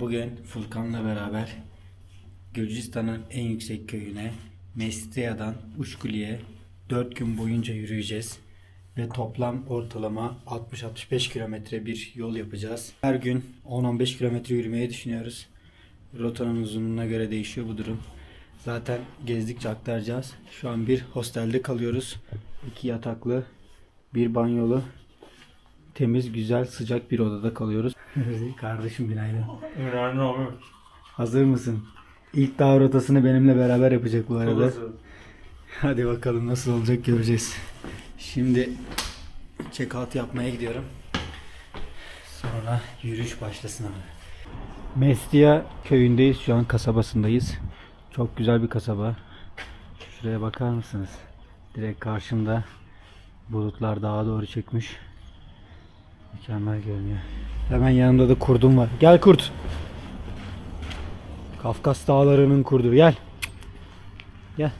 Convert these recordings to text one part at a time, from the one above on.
Bugün Furkan'la beraber Gürcistan'ın en yüksek köyüne Mestia'dan Uşkuli'ye 4 gün boyunca yürüyeceğiz. Ve toplam ortalama 60-65 kilometre bir yol yapacağız. Her gün 10-15 kilometre yürümeyi düşünüyoruz. Rotanın uzunluğuna göre değişiyor bu durum. Zaten gezdikçe aktaracağız. Şu an bir hostelde kalıyoruz. İki yataklı, bir banyolu, temiz, güzel, sıcak bir odada kalıyoruz. Kardeşim günaydın. Önemli olur. Hazır mısın? İlk dağ rotasını benimle beraber yapacak bu arada. Hadi bakalım nasıl olacak göreceğiz. Şimdi check out yapmaya gidiyorum. Sonra yürüyüş başlasın abi. Mestia köyündeyiz şu an kasabasındayız. Çok güzel bir kasaba. Şuraya bakar mısınız? Direkt karşımda bulutlar dağa doğru çekmiş. Mükemmel görünüyor. Hemen yanımda da kurdum var. Gel kurt. Kafkas dağlarının kurdu. Gel. Gel.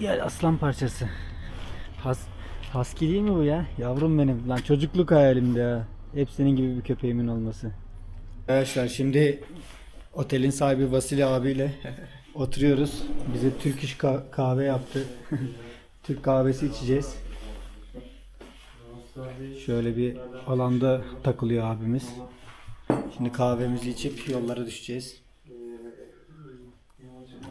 Gel aslan parçası. Has Husky değil mi bu ya? Yavrum benim. Lan çocukluk hayalimdi ya. Hep senin gibi bir köpeğimin olması. Arkadaşlar şimdi otelin sahibi Vasili abiyle oturuyoruz. Bize Türk iş ka- kahve yaptı. Türk kahvesi içeceğiz. Şöyle bir alanda takılıyor abimiz. Şimdi kahvemizi içip yollara düşeceğiz.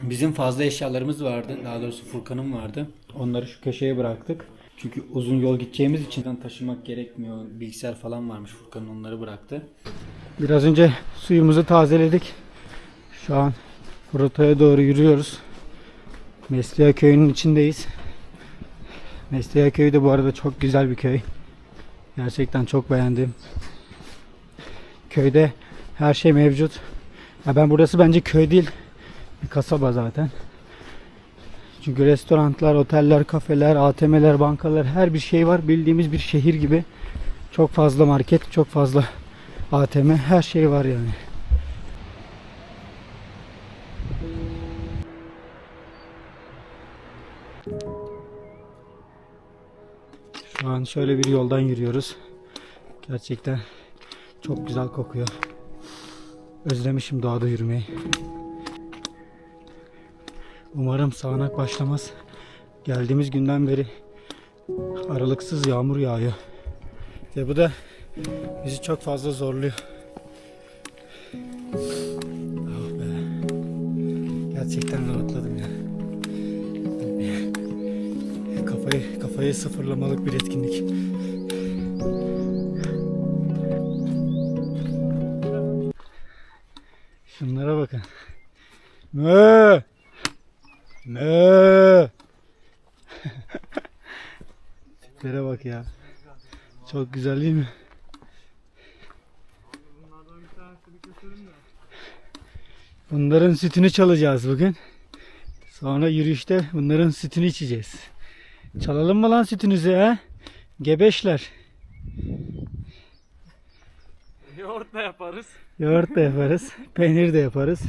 Bizim fazla eşyalarımız vardı. Daha doğrusu Furkan'ın vardı. Onları şu köşeye bıraktık. Çünkü uzun yol gideceğimiz için taşımak gerekmiyor. Bilgisayar falan varmış Furkan'ın onları bıraktı. Biraz önce suyumuzu tazeledik. Şu an rotaya doğru yürüyoruz. Mesliha köyünün içindeyiz. Mesliha köyü de bu arada çok güzel bir köy. Gerçekten çok beğendim. Köyde her şey mevcut. Ya ben burası bence köy değil. Bir kasaba zaten. Çünkü restoranlar, oteller, kafeler, ATM'ler, bankalar her bir şey var. Bildiğimiz bir şehir gibi. Çok fazla market, çok fazla ATM, her şey var yani. An şöyle bir yoldan yürüyoruz. Gerçekten çok güzel kokuyor. Özlemişim doğada yürümeyi. Umarım sağanak başlamaz. Geldiğimiz günden beri aralıksız yağmur yağıyor. Ve bu da bizi çok fazla zorluyor. Oh be. Gerçekten rahatladım ya. Kafayı kafayı sıfırlamalık bir etkinlik. Şunlara bakın. Mö! Mö! Tiplere bak ya. Çok güzel değil mi? Bunların sütünü çalacağız bugün. Sonra yürüyüşte bunların sütünü içeceğiz. Çalalım mı lan sütünüzü ha? Gebeşler. Yoğurt da yaparız. Yoğurt da yaparız. Peynir de yaparız.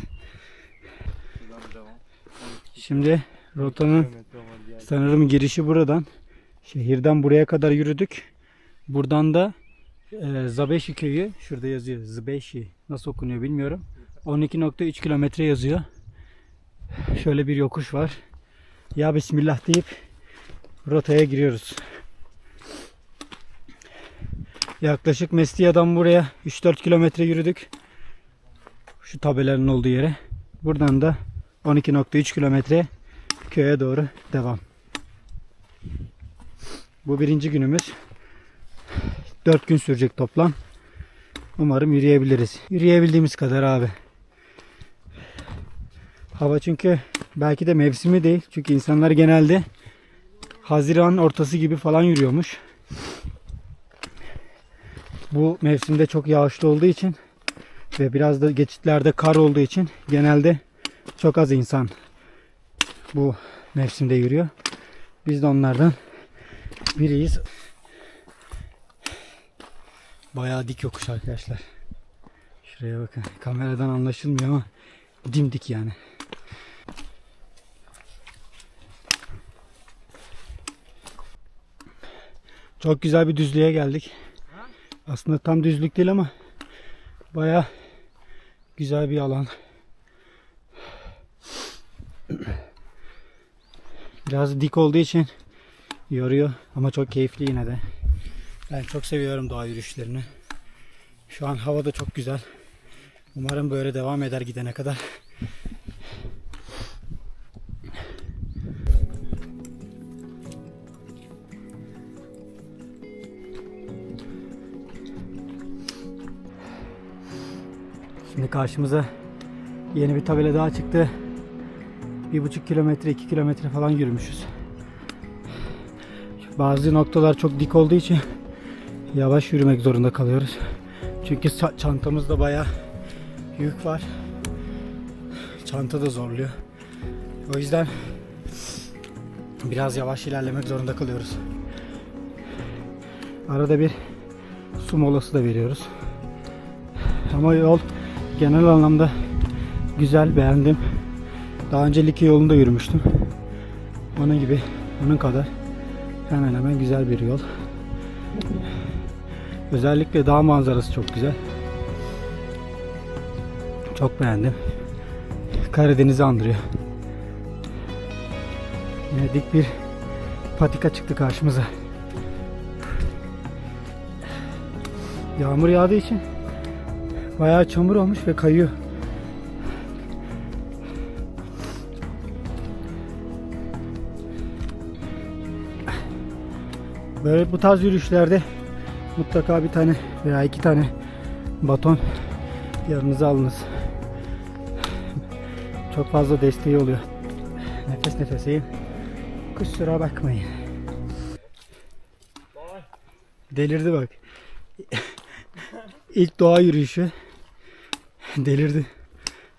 Şimdi rotanın sanırım girişi buradan. Şehirden buraya kadar yürüdük. Buradan da e, Zabeşi köyü şurada yazıyor. Zbeşi nasıl okunuyor bilmiyorum. 12.3 kilometre yazıyor. Şöyle bir yokuş var. Ya Bismillah deyip rotaya giriyoruz. Yaklaşık Mestia'dan buraya 3-4 kilometre yürüdük. Şu tabelanın olduğu yere. Buradan da 12.3 kilometre köye doğru devam. Bu birinci günümüz. 4 gün sürecek toplam. Umarım yürüyebiliriz. Yürüyebildiğimiz kadar abi. Hava çünkü belki de mevsimi değil. Çünkü insanlar genelde Haziran ortası gibi falan yürüyormuş. Bu mevsimde çok yağışlı olduğu için ve biraz da geçitlerde kar olduğu için genelde çok az insan bu mevsimde yürüyor. Biz de onlardan biriyiz. Bayağı dik yokuş arkadaşlar. Şuraya bakın. Kameradan anlaşılmıyor ama dimdik yani. Çok güzel bir düzlüğe geldik. Aslında tam düzlük değil ama baya güzel bir alan. Biraz dik olduğu için yoruyor ama çok keyifli yine de. Ben çok seviyorum doğa yürüyüşlerini. Şu an hava da çok güzel. Umarım böyle devam eder gidene kadar. Şimdi karşımıza yeni bir tabela daha çıktı. Bir buçuk kilometre, iki kilometre falan yürümüşüz. Bazı noktalar çok dik olduğu için yavaş yürümek zorunda kalıyoruz. Çünkü çantamızda bayağı yük var. Çanta da zorluyor. O yüzden biraz yavaş ilerlemek zorunda kalıyoruz. Arada bir su molası da veriyoruz. Ama yol genel anlamda güzel, beğendim. Daha önce Likya yolunda yürümüştüm. Onun gibi, onun kadar hemen hemen güzel bir yol. Özellikle dağ manzarası çok güzel. Çok beğendim. Karadeniz'i andırıyor. Yine dik bir patika çıktı karşımıza. Yağmur yağdığı için bayağı çamur olmuş ve kayıyor. Böyle bu tarz yürüyüşlerde mutlaka bir tane veya iki tane baton yanınıza alınız. Çok fazla desteği oluyor. Nefes nefeseyim. Kusura bakmayın. Delirdi bak. İlk doğa yürüyüşü. Delirdi.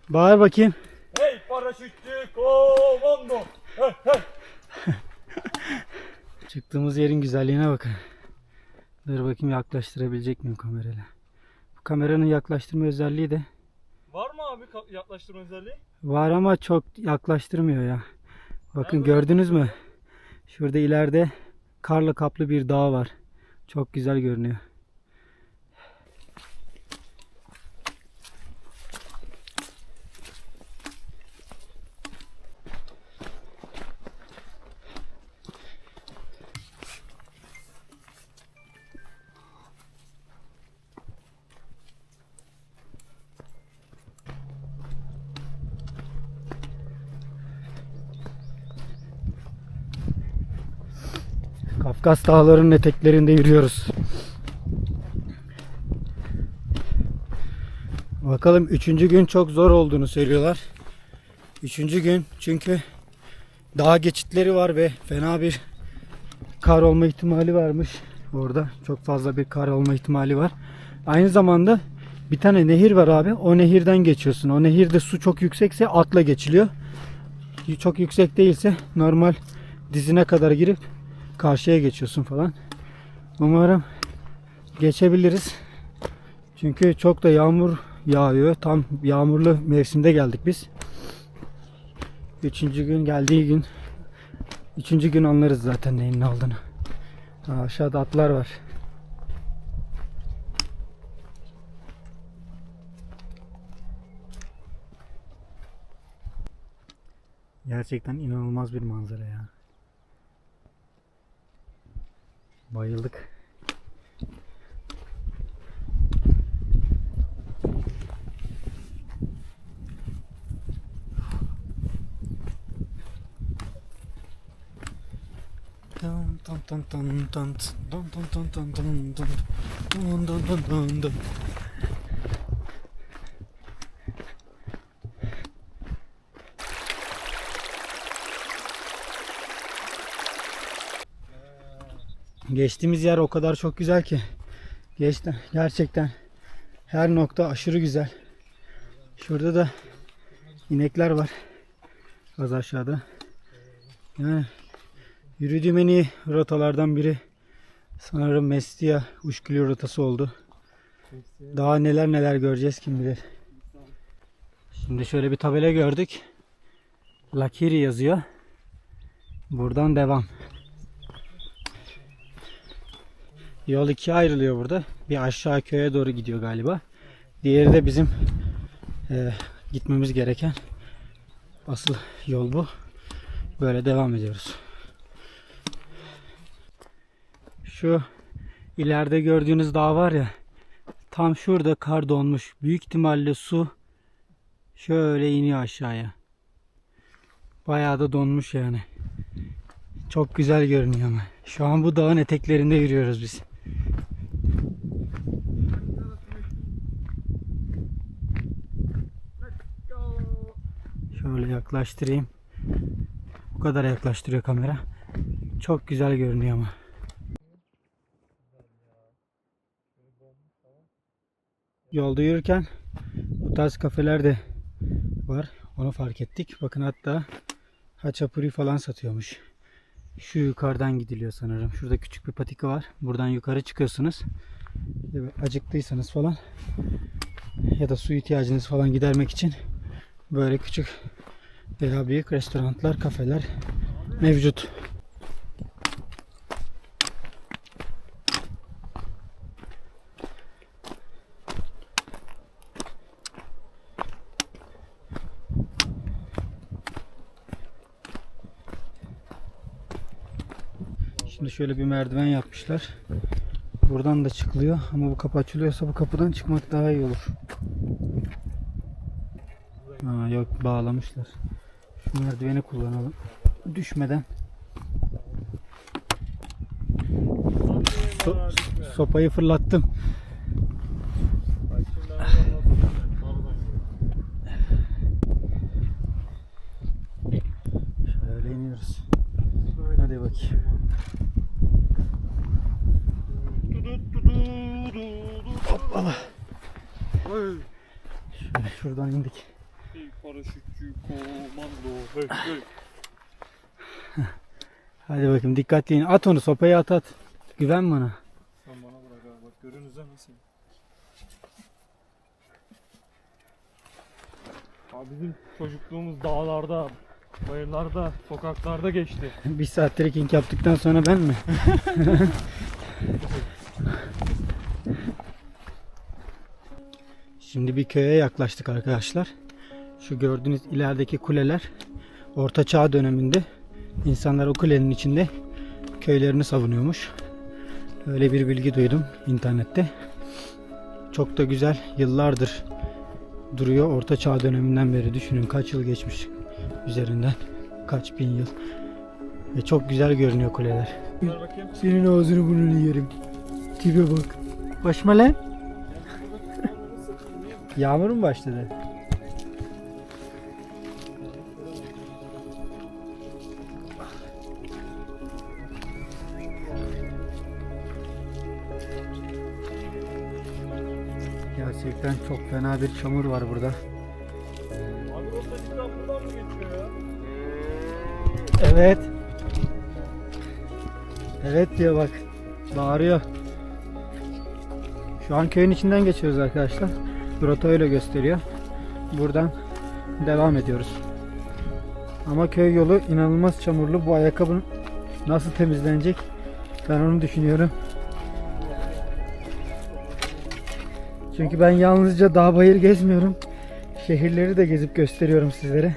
Bağır bakayım. Hey paraşütçü komando. Çıktığımız yerin güzelliğine bakın. Dur bakayım yaklaştırabilecek miyim kamerayla. Bu kameranın yaklaştırma özelliği de Var mı abi yaklaştırma özelliği? var ama çok yaklaştırmıyor ya. Bakın gördünüz mü? Şurada ileride karla kaplı bir dağ var. Çok güzel görünüyor. Kafkas dağlarının eteklerinde yürüyoruz. Bakalım üçüncü gün çok zor olduğunu söylüyorlar. Üçüncü gün çünkü dağ geçitleri var ve fena bir kar olma ihtimali varmış. Orada çok fazla bir kar olma ihtimali var. Aynı zamanda bir tane nehir var abi. O nehirden geçiyorsun. O nehirde su çok yüksekse atla geçiliyor. Çok yüksek değilse normal dizine kadar girip karşıya geçiyorsun falan. Umarım geçebiliriz. Çünkü çok da yağmur yağıyor. Tam yağmurlu mevsimde geldik biz. Üçüncü gün geldiği gün Üçüncü gün anlarız zaten neyin ne olduğunu. Aşağıda atlar var. Gerçekten inanılmaz bir manzara ya. Bayıldık. Dun dun dun dun dun dun dun dun dun dun dun dun dun dun dun Geçtiğimiz yer o kadar çok güzel ki. Geçti. Gerçekten her nokta aşırı güzel. Şurada da inekler var. Az aşağıda. Yani yürüdüğüm en iyi rotalardan biri sanırım Mestia Uşkulu rotası oldu. Daha neler neler göreceğiz kim bilir. Şimdi şöyle bir tabela gördük. Lakiri yazıyor. Buradan devam. Yol ikiye ayrılıyor burada. Bir aşağı köye doğru gidiyor galiba. Diğeri de bizim e, gitmemiz gereken asıl yol bu. Böyle devam ediyoruz. Şu ileride gördüğünüz dağ var ya tam şurada kar donmuş. Büyük ihtimalle su şöyle iniyor aşağıya. Bayağı da donmuş yani. Çok güzel görünüyor ama. Şu an bu dağın eteklerinde yürüyoruz biz. Şöyle yaklaştırayım. Bu kadar yaklaştırıyor kamera. Çok güzel görünüyor ama. Yolda yürürken bu tarz kafeler de var. Onu fark ettik. Bakın hatta haçapuri falan satıyormuş. Şu yukarıdan gidiliyor sanırım. Şurada küçük bir patika var. Buradan yukarı çıkıyorsunuz. Acıktıysanız falan ya da su ihtiyacınız falan gidermek için böyle küçük veya büyük restoranlar, kafeler mevcut. Şimdi şöyle bir merdiven yapmışlar. Buradan da çıkılıyor ama bu kapı açılıyorsa bu kapıdan çıkmak daha iyi olur. Aa, yok bağlamışlar. Şu merdiveni kullanalım. Düşmeden. So- sopayı fırlattım. Şöyle iniyoruz. Hadi bakayım. Hoppala. Şuradan indik. Paraşütçü komando. Hey hey. Hadi bakayım dikkatli in. At onu sopayı at at. Güven bana. Sen bana bırak abi bak görünüze nasıl? Abi bizim çocukluğumuz dağlarda, bayırlarda, sokaklarda geçti. Bir saat trekking yaptıktan sonra ben mi? Şimdi bir köye yaklaştık arkadaşlar. Şu gördüğünüz ilerideki kuleler Orta Çağ döneminde insanlar o kulenin içinde köylerini savunuyormuş. Öyle bir bilgi duydum internette. Çok da güzel yıllardır duruyor. Orta Çağ döneminden beri düşünün kaç yıl geçmiş üzerinden. Kaç bin yıl. Ve çok güzel görünüyor kuleler. Senin ağzını burnunu yerim. Tipe bak. Başma lan. Yağmur mu başladı? Çok fena bir çamur var burada. Abi rotacıktan buradan mı geçiyor ya? Evet. Evet diyor bak. Bağırıyor. Şu an köyün içinden geçiyoruz arkadaşlar. Rota öyle gösteriyor. Buradan devam ediyoruz. Ama köy yolu inanılmaz çamurlu. Bu ayakkabının nasıl temizlenecek? Ben onu düşünüyorum. Çünkü ben yalnızca dağ bayır gezmiyorum. Şehirleri de gezip gösteriyorum sizlere.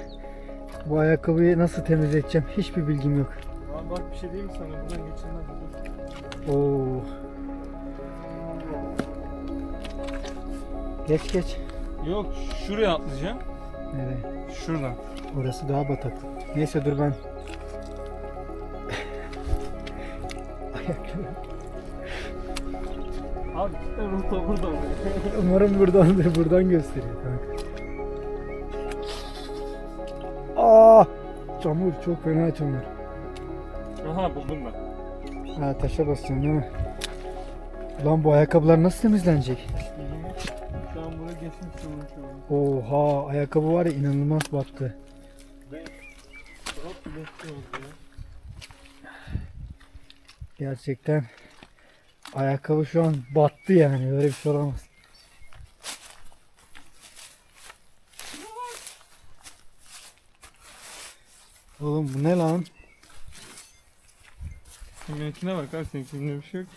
Bu ayakkabıyı nasıl temizleteceğim hiçbir bilgim yok. Abi bak bir şey diyeyim mi sana buradan geçilmez. Oo. Geç geç. Yok şuraya atlayacağım. Evet. Şuradan. Orası daha batak. Neyse dur ben. Ayakkabı. Abi cidden rota burada. Umarım buradandır. Buradan gösteriyor kanka. Aa! Çamur çok fena çamur. Aha buldum ben. Ha taşa basacaksın değil mi? Ulan bu ayakkabılar nasıl temizlenecek? Şu an buraya geçmiş Oha ayakkabı var ya inanılmaz battı. Gerçekten ayakkabı şu an battı yani böyle bir şey olamaz. Oğlum bu ne lan? Seninkine bak abi seninkinde bir şey yok.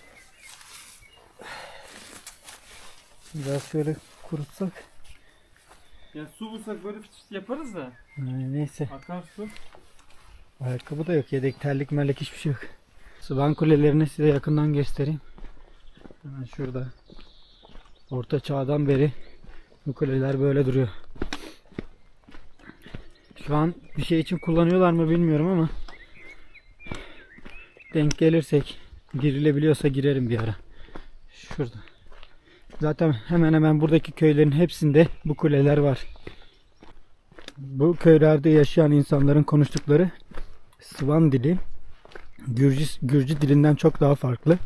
Biraz şöyle kurutsak. Ya su bulsak böyle fıt yaparız da. Ay, neyse. Akar su. Ayakkabı da yok. Yedek terlik merlik hiçbir şey yok. Sıvan kulelerini size yakından göstereyim. Hemen şurada. Orta çağdan beri bu kuleler böyle duruyor. Şu an bir şey için kullanıyorlar mı bilmiyorum ama denk gelirsek girilebiliyorsa girerim bir ara. Şurada. Zaten hemen hemen buradaki köylerin hepsinde bu kuleler var. Bu köylerde yaşayan insanların konuştukları Sıvan dili Gürcü, Gürcü dilinden çok daha farklı.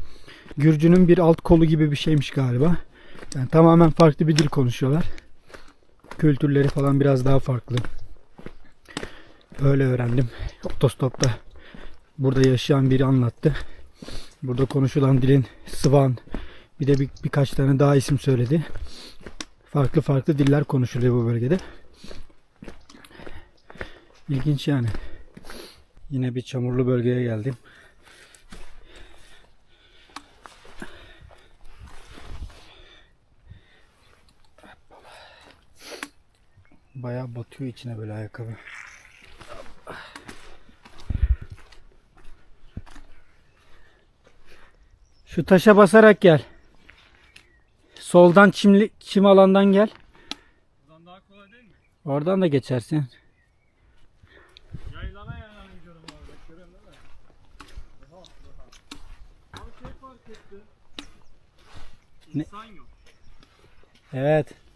Gürcünün bir alt kolu gibi bir şeymiş galiba. Yani tamamen farklı bir dil konuşuyorlar. Kültürleri falan biraz daha farklı. Öyle öğrendim. Otostopta burada yaşayan biri anlattı. Burada konuşulan dilin Sıvan bir de bir, birkaç tane daha isim söyledi. Farklı farklı diller konuşuluyor bu bölgede. İlginç yani. Yine bir çamurlu bölgeye geldim. Bayağı batıyor içine böyle ayakkabı. Şu taşa basarak gel. Soldan çimli, çim alandan gel. Buradan daha kolay değil mi? Oradan da geçersin. Yaylana yaylana gidiyorum abi. Bak görüyorsun değil mi? Oha, oha. Abi şey fark etti. Ne? İnsan yok. Evet.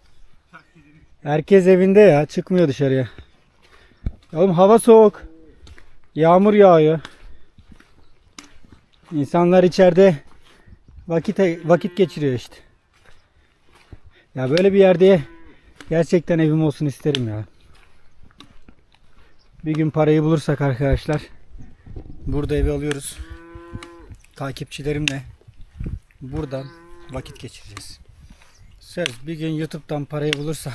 Herkes evinde ya. Çıkmıyor dışarıya. Oğlum hava soğuk. Yağmur yağıyor. İnsanlar içeride vakit vakit geçiriyor işte. Ya böyle bir yerde gerçekten evim olsun isterim ya. Bir gün parayı bulursak arkadaşlar burada evi alıyoruz. Takipçilerimle buradan vakit geçireceğiz. Söz bir gün YouTube'dan parayı bulursam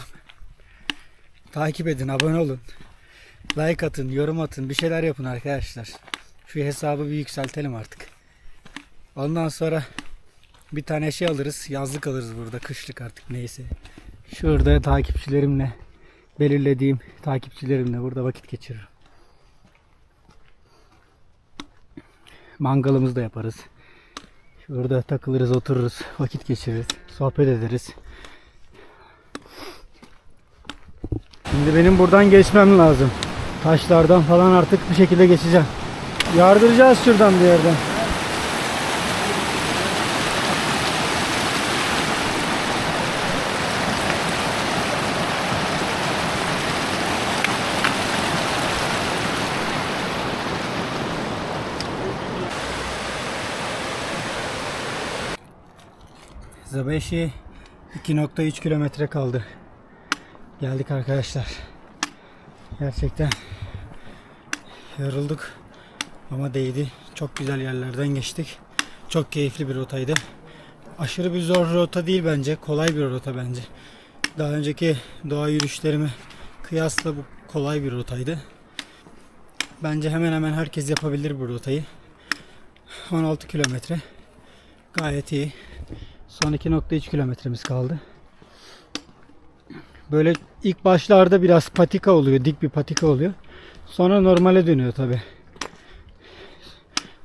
takip edin, abone olun. Like atın, yorum atın, bir şeyler yapın arkadaşlar. Şu hesabı bir yükseltelim artık. Ondan sonra bir tane şey alırız, yazlık alırız burada, kışlık artık neyse. Şurada takipçilerimle, belirlediğim takipçilerimle burada vakit geçiririm. Mangalımızı da yaparız. Şurada takılırız, otururuz, vakit geçiririz, sohbet ederiz. Şimdi benim buradan geçmem lazım. Taşlardan falan artık bir şekilde geçeceğim. Yardıracağız şuradan bir yerden. Zabeşi 2.3 kilometre kaldı. Geldik arkadaşlar. Gerçekten yorulduk ama değdi. Çok güzel yerlerden geçtik. Çok keyifli bir rotaydı. Aşırı bir zor rota değil bence. Kolay bir rota bence. Daha önceki doğa yürüyüşlerime kıyasla bu kolay bir rotaydı. Bence hemen hemen herkes yapabilir bu rotayı. 16 kilometre. Gayet iyi. Son 2.3 kilometremiz kaldı. Böyle ilk başlarda biraz patika oluyor. Dik bir patika oluyor. Sonra normale dönüyor tabi.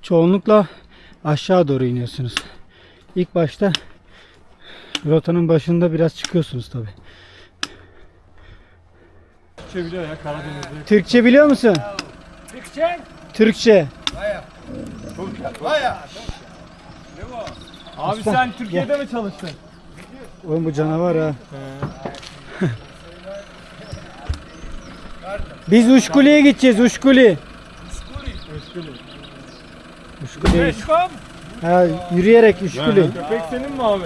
Çoğunlukla aşağı doğru iniyorsunuz. İlk başta rotanın başında biraz çıkıyorsunuz tabi. Türkçe biliyor ya Karadeniz'de. Türkçe biliyor musun? Türkçe? Türkçe. Abi sen Türkiye'de mi çalıştın? Oğlum bu canavar ha. Biz Uşkuli'ye gideceğiz. Uşkuli. Uşkuli. Eşkom. Ha, yürüyerek Uşkuli. Köpek senin mi abi?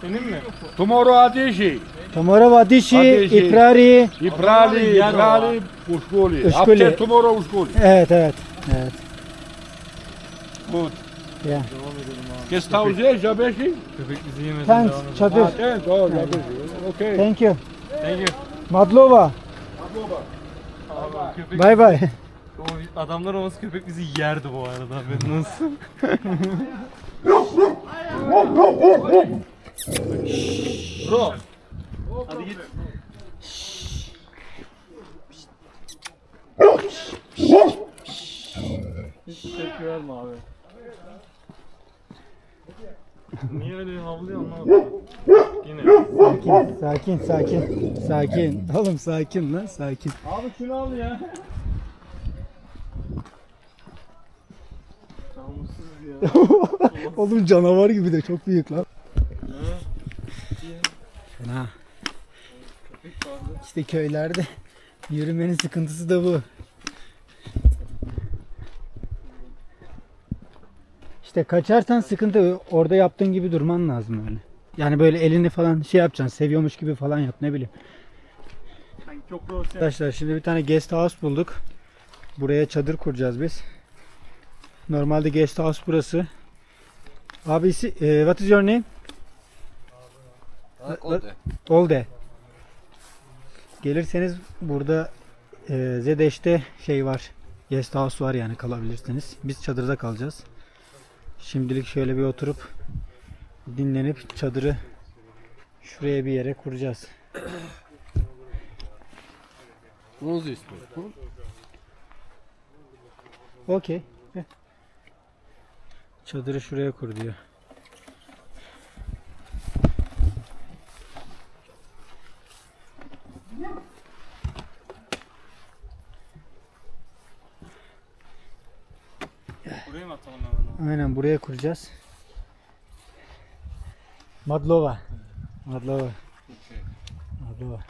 Senin mi? Tomorrow Ateşi, Tomorrow Adişi, Adişi. İprari. İprali, yer İprali, Uşkoli. Uşkoli. After tomorrow Uşkoli. Evet evet. Evet. Good. Ya. Guest house, Jabeşi? Köpek bizi yemedi. Thanks. Çadır. Ah, thanks. Oh, Jabeşi. Okay. Thank you. Thank you. Madlova. Abi köpek, Bye bye. o adamlar olması köpek bizi yerdi bu arada haberin olsun. Bro. Hadi git. Tepki verme abi. Niye öyle havlıyor anlamadım. Yine. Sakin, sakin, sakin. Sakin. Oğlum sakin lan, sakin. Abi şunu al ya. Namussuz ya. Oğlum canavar gibi de çok büyük lan. Fena. İşte köylerde yürümenin sıkıntısı da bu. İşte kaçarsan sıkıntı orada yaptığın gibi durman lazım öyle. Yani böyle elini falan şey yapacaksın, seviyormuş gibi falan yap ne bileyim. Sanki çok profesyonel. Arkadaşlar şimdi bir tane guest house bulduk. Buraya çadır kuracağız biz. Normalde guest house burası. Abisi, e, what is your name? Oldu. Olde. Gelirseniz burada e, Zedeş'te şey var. Guest house var yani kalabilirsiniz. Biz çadırda kalacağız. Şimdilik şöyle bir oturup dinlenip çadırı şuraya bir yere kuracağız. Muz üstü. Okey. Çadırı şuraya kur diyor. Atalım hemen? Aynen buraya kuracağız. Madlova. Madlova. Madlova.